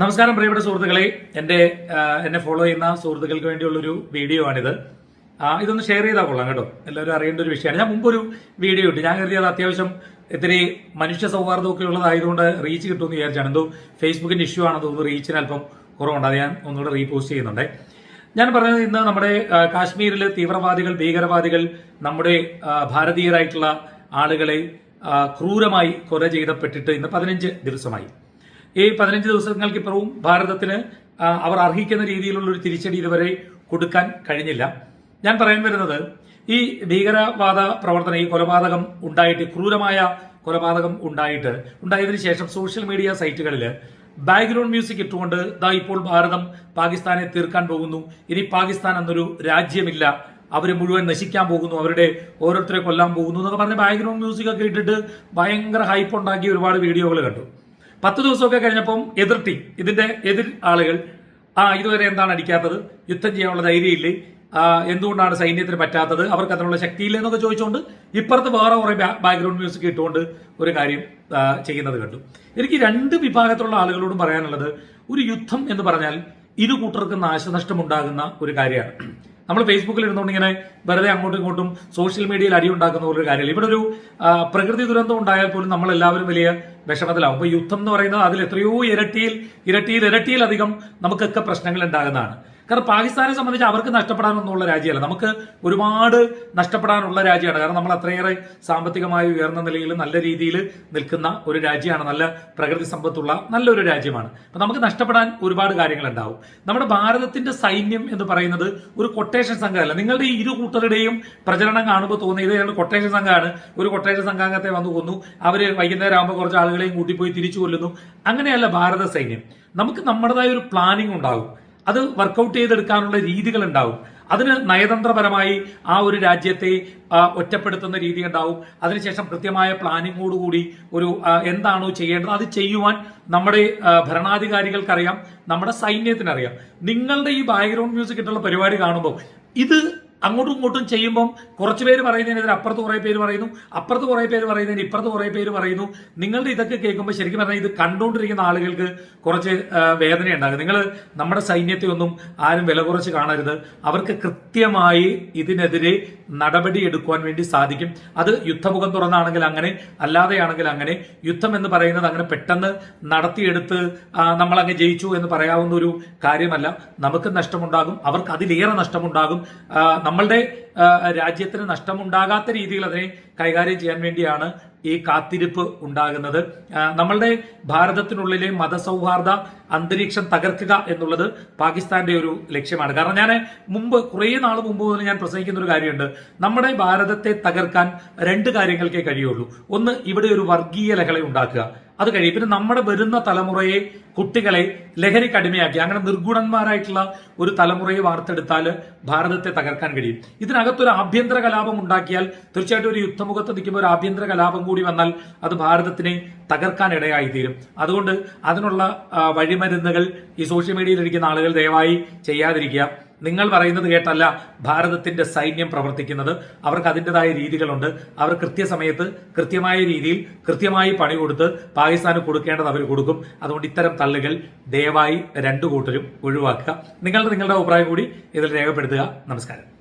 നമസ്കാരം പ്രിയപ്പെട്ട സുഹൃത്തുക്കളെ. എന്റെ എന്നെ ഫോളോ ചെയ്യുന്ന സുഹൃത്തുക്കൾക്ക് വേണ്ടിയുള്ളൊരു വീഡിയോ ആണിത്. ഇതൊന്ന് ഷെയർ ചെയ്താൽ കൊള്ളാം കേട്ടോ. എല്ലാവരും അറിയേണ്ട ഒരു വിഷയമാണ്. ഞാൻ മുമ്പൊരു വീഡിയോ ഇട്ട്. ഞാൻ കരുതിയത് അത്യാവശ്യം ഇത്തിരി മനുഷ്യ സൗഹാർദ്ദമൊക്കെ ഉള്ളതായതുകൊണ്ട് റീച്ച് കിട്ടുമെന്ന് വിചാരിച്ചാണ്. എന്തോ ഫേസ്ബുക്കിന്റെ ഇഷ്യൂ ആണെന്ന് തോന്നുന്നു. റീച്ചിന് അല്പം കുറവുണ്ട്. അത് ഞാൻ ഒന്നുകൂടെ റീപോസ്റ്റ് ചെയ്യുന്നുണ്ട്. ഞാൻ പറഞ്ഞത് ഇന്ന് നമ്മുടെ കാശ്മീരിൽ തീവ്രവാദികൾ ഭീകരവാദികൾ നമ്മുടെ ഭാരതീയരായിട്ടുള്ള ആളുകളെ ക്രൂരമായി കൊല ചെയ്തപ്പെട്ടിട്ട് ഇന്ന് പതിനഞ്ച് ദിവസമായി. ഈ പതിനഞ്ച് ദിവസങ്ങൾക്കിപ്പുറവും ഭാരതത്തിന് അവർ അർഹിക്കുന്ന രീതിയിലുള്ള ഒരു തിരിച്ചടി ഇതുവരെ കൊടുക്കാൻ കഴിഞ്ഞില്ല. ഞാൻ പറയാൻ വരുന്നത് ഈ ഭീകരവാദ പ്രവർത്തനം ഈ കൊലപാതകം ഉണ്ടായിട്ട് ക്രൂരമായ കൊലപാതകം ഉണ്ടായിട്ട് ഉണ്ടായതിനു ശേഷം സോഷ്യൽ മീഡിയ സൈറ്റുകളിൽ ബാക്ക്ഗ്രൗണ്ട് മ്യൂസിക് ഇട്ടുകൊണ്ട് ദാ ഇപ്പോൾ ഭാരതം പാകിസ്ഥാനെ തീർക്കാൻ പോകുന്നു ഇനി പാകിസ്ഥാൻ എന്നൊരു രാജ്യമില്ല അവർ മുഴുവൻ നശിക്കാൻ പോകുന്നു അവരുടെ ഓരോരുത്തരെ കൊല്ലാൻ പോകുന്നു എന്നൊക്കെ പറഞ്ഞ് ബാക്ക്ഗ്രൗണ്ട് മ്യൂസിക് ഒക്കെ ഇട്ടിട്ട് ഭയങ്കര ഹൈപ്പ് ഉണ്ടാക്കിയ ഒരുപാട് വീഡിയോകൾ കണ്ടു. പത്ത് ദിവസമൊക്കെ കഴിഞ്ഞപ്പം എതിർ ടീം ഇതിന്റെ എതിർ ആളുകൾ ആ ഇതുവരെ എന്താണ് അടിക്കാത്തത്? യുദ്ധം ചെയ്യാനുള്ള ധൈര്യമില്ലേ? എന്തുകൊണ്ടാണ് സൈന്യത്തിന് പറ്റാത്തത്? അവർക്ക് അതിനുള്ള ശക്തിയില്ല? എന്നൊക്കെ ചോദിച്ചുകൊണ്ട് ഇപ്പുറത്ത് വേറെ കുറെ ബാക്ക്ഗ്രൗണ്ട് മ്യൂസിക് ഇട്ടുകൊണ്ട് ഒരു കാര്യം ചെയ്യുന്നത് കണ്ടു. എനിക്ക് രണ്ട് വിഭാഗത്തിലുള്ള ആളുകളോടും പറയാനുള്ളത് ഒരു യുദ്ധം എന്ന് പറഞ്ഞാൽ ഇരു കൂട്ടർക്ക് നാശനഷ്ടം ഉണ്ടാകുന്ന ഒരു കാര്യമാണ്. നമ്മൾ ഫേസ്ബുക്കിൽ ഇരുന്നുകൊണ്ട് ഇങ്ങനെ വെറുതെ അങ്ങോട്ടും ഇങ്ങോട്ടും സോഷ്യൽ മീഡിയയിൽ അടി ഉണ്ടാക്കുന്ന ഒരു കാര്യമില്ല. ഇവിടെ ഒരു പ്രകൃതി ദുരന്തം ഉണ്ടായാൽ പോലും നമ്മൾ എല്ലാവരും വലിയ വിഷമത്തിലാവും. അപ്പൊ യുദ്ധം എന്ന് പറയുന്നത് അതിൽ എത്രയോ ഇരട്ടിയിൽ ഇരട്ടിയിൽ ഇരട്ടിയിലധികം നമുക്കൊക്കെ പ്രശ്നങ്ങൾ ഉണ്ടാകുന്നതാണ്. കാരണം പാകിസ്ഥാനെ സംബന്ധിച്ച് അവർക്ക് നഷ്ടപ്പെടാനൊന്നുള്ള രാജ്യമല്ല നമുക്ക് ഒരുപാട് നഷ്ടപ്പെടാനുള്ള രാജ്യമാണ്. കാരണം നമ്മൾ അത്രയേറെ സാമ്പത്തികമായി ഉയർന്ന നിലയിൽ നല്ല രീതിയിൽ നിൽക്കുന്ന ഒരു രാജ്യമാണ്. നല്ല പ്രകൃതി സമ്പത്തുള്ള നല്ലൊരു രാജ്യമാണ്. അപ്പൊ നമുക്ക് നഷ്ടപ്പെടാൻ ഒരുപാട് കാര്യങ്ങൾ ഉണ്ടാവും നമ്മുടെ ഭാരതത്തിന്റെ സൈന്യം എന്ന് പറയുന്നത് ഒരു കൊട്ടേഷൻ സംഘമല്ല. നിങ്ങളുടെ ഈ ഇരു കൂട്ടരുടെയും പ്രചരണം കാണുമ്പോൾ തോന്നിയത് ഞങ്ങൾ കൊട്ടേഷൻ സംഘമാണ്. ഒരു കൊട്ടേഷൻ സംഘാംഗത്തെ വന്നു കൊന്നു. അവർ വൈകുന്നേരം ആകുമ്പോൾ കുറച്ച് ആളുകളെയും കൂട്ടിപ്പോയി തിരിച്ചു കൊല്ലുന്നു. അങ്ങനെയല്ല ഭാരത സൈന്യം. നമുക്ക് നമ്മുടേതായ ഒരു പ്ലാനിംഗ് ഉണ്ടാകും. അത് വർക്കൗട്ട് ചെയ്തെടുക്കാനുള്ള രീതികൾ ഉണ്ടാവും അതിന് നയതന്ത്രപരമായി ആ ഒരു രാജ്യത്തെ ഒറ്റപ്പെടുത്തുന്ന രീതി ഉണ്ടാവും അതിനുശേഷം കൃത്യമായ പ്ലാനിങ്ങോടുകൂടി ഒരു എന്താണോ ചെയ്യേണ്ടത് അത് ചെയ്യുവാൻ നമ്മുടെ ഭരണാധികാരികൾക്കറിയാം നമ്മുടെ സൈന്യത്തിനറിയാം. നിങ്ങളുടെ ഈ ബാക്ക്ഗ്രൗണ്ട് മ്യൂസിക് ഇട്ടുള്ള പരിപാടി കാണുമ്പോൾ ഇത് അങ്ങോട്ടും ഇങ്ങോട്ടും ചെയ്യുമ്പം കുറച്ച് പേര് പറയുന്നതിനെതിരെ അപ്പുറത്ത് കുറേ പേര് പറയുന്നു അപ്പുറത്ത് കുറേ പേര് പറയുന്നതിന് ഇപ്പുറത്ത് കുറേ പേര് പറയുന്നു. നിങ്ങളുടെ ഇതൊക്കെ കേൾക്കുമ്പോൾ ശരിക്കും പറഞ്ഞാൽ ഇത് കണ്ടുകൊണ്ടിരിക്കുന്ന ആളുകൾക്ക് കുറച്ച് വേദനയുണ്ടാകും. നിങ്ങൾ നമ്മുടെ സൈന്യത്തെ ഒന്നും ആരും വില കുറച്ച് കാണരുത്. അവർക്ക് കൃത്യമായി ഇതിനെതിരെ നടപടി എടുക്കുവാൻ വേണ്ടി സാധിക്കും. അത് യുദ്ധമുഖം തുറന്നാണെങ്കിൽ അങ്ങനെ അല്ലാതെയാണെങ്കിൽ അങ്ങനെ. യുദ്ധം എന്ന് പറയുന്നത് അങ്ങനെ പെട്ടെന്ന് നടത്തിയെടുത്ത് നമ്മൾ അങ്ങ് ജയിച്ചു എന്ന് പറയാവുന്ന ഒരു കാര്യമല്ല. നമുക്ക് നഷ്ടമുണ്ടാകും. അവർക്ക് അതിലേറെ നഷ്ടമുണ്ടാകും. നമ്മളുടെ രാജ്യത്തിന് നഷ്ടമുണ്ടാകാത്ത രീതിയിൽ അതിനെ കൈകാര്യം ചെയ്യാൻ വേണ്ടിയാണ് ഈ കാത്തിരിപ്പ് ഉണ്ടാകുന്നത്. നമ്മളുടെ ഭാരതത്തിനുള്ളിലെ മതസൗഹാർദ്ദ അന്തരീക്ഷം തകർക്കുക എന്നുള്ളത് പാകിസ്ഥാന്റെ ഒരു ലക്ഷ്യമാണ്. കാരണം ഞാൻ മുമ്പ് കുറേ നാൾ മുമ്പ് മുതൽ ഞാൻ പ്രസംഗിക്കുന്ന ഒരു കാര്യമുണ്ട്. നമ്മുടെ ഭാരതത്തെ തകർക്കാൻ രണ്ട് കാര്യങ്ങൾക്കേ കഴിയുള്ളൂ. ഒന്ന് ഇവിടെ ഒരു വർഗീയ ലഹള ഉണ്ടാക്കുക. അത് കഴിയും. പിന്നെ നമ്മുടെ വരുന്ന തലമുറയെ കുട്ടികളെ ലഹരിക്ക് അടിമയാക്കി അങ്ങനെ നിർഗുണന്മാരായിട്ടുള്ള ഒരു തലമുറയെ വാർത്തെടുത്താൽ ഭാരതത്തെ തകർക്കാൻ കഴിയും. ഇതിനകത്തൊരു ആഭ്യന്തര കലാപം ഉണ്ടാക്കിയാൽ തീർച്ചയായിട്ടും ഒരു യുദ്ധമുഖത്ത് നിൽക്കുമ്പോൾ ഒരു ആഭ്യന്തര കലാപം കൂടി വന്നാൽ അത് ഭാരതത്തിനെ തകർക്കാൻ ഇടയായി തീരും അതുകൊണ്ട് അതിനുള്ള വഴിമരുന്നുകൾ ഈ സോഷ്യൽ മീഡിയയിൽ ഇരിക്കുന്ന ആളുകൾ ദയവായി ചെയ്യാതിരിക്കുക. നിങ്ങൾ പറയുന്നത് കേട്ടല്ല ഭാരതത്തിന്റെ സൈന്യം പ്രവർത്തിക്കുന്നത്. അവർക്ക് അതിന്റെതായ രീതികളുണ്ട്. അവർ കൃത്യസമയത്ത് കൃത്യമായ രീതിയിൽ കൃത്യമായി പണി കൊടുത്ത് പാകിസ്ഥാന് കൊടുക്കേണ്ടത് അവർ കൊടുക്കും. അതുകൊണ്ട് ഇത്തരം തള്ളുകൾ ദയവായി രണ്ടു കൂട്ടരും ഒഴിവാക്കുക. നിങ്ങളുടെ നിങ്ങളുടെ അഭിപ്രായം കൂടി ഇതിൽ രേഖപ്പെടുത്തുക. നമസ്കാരം.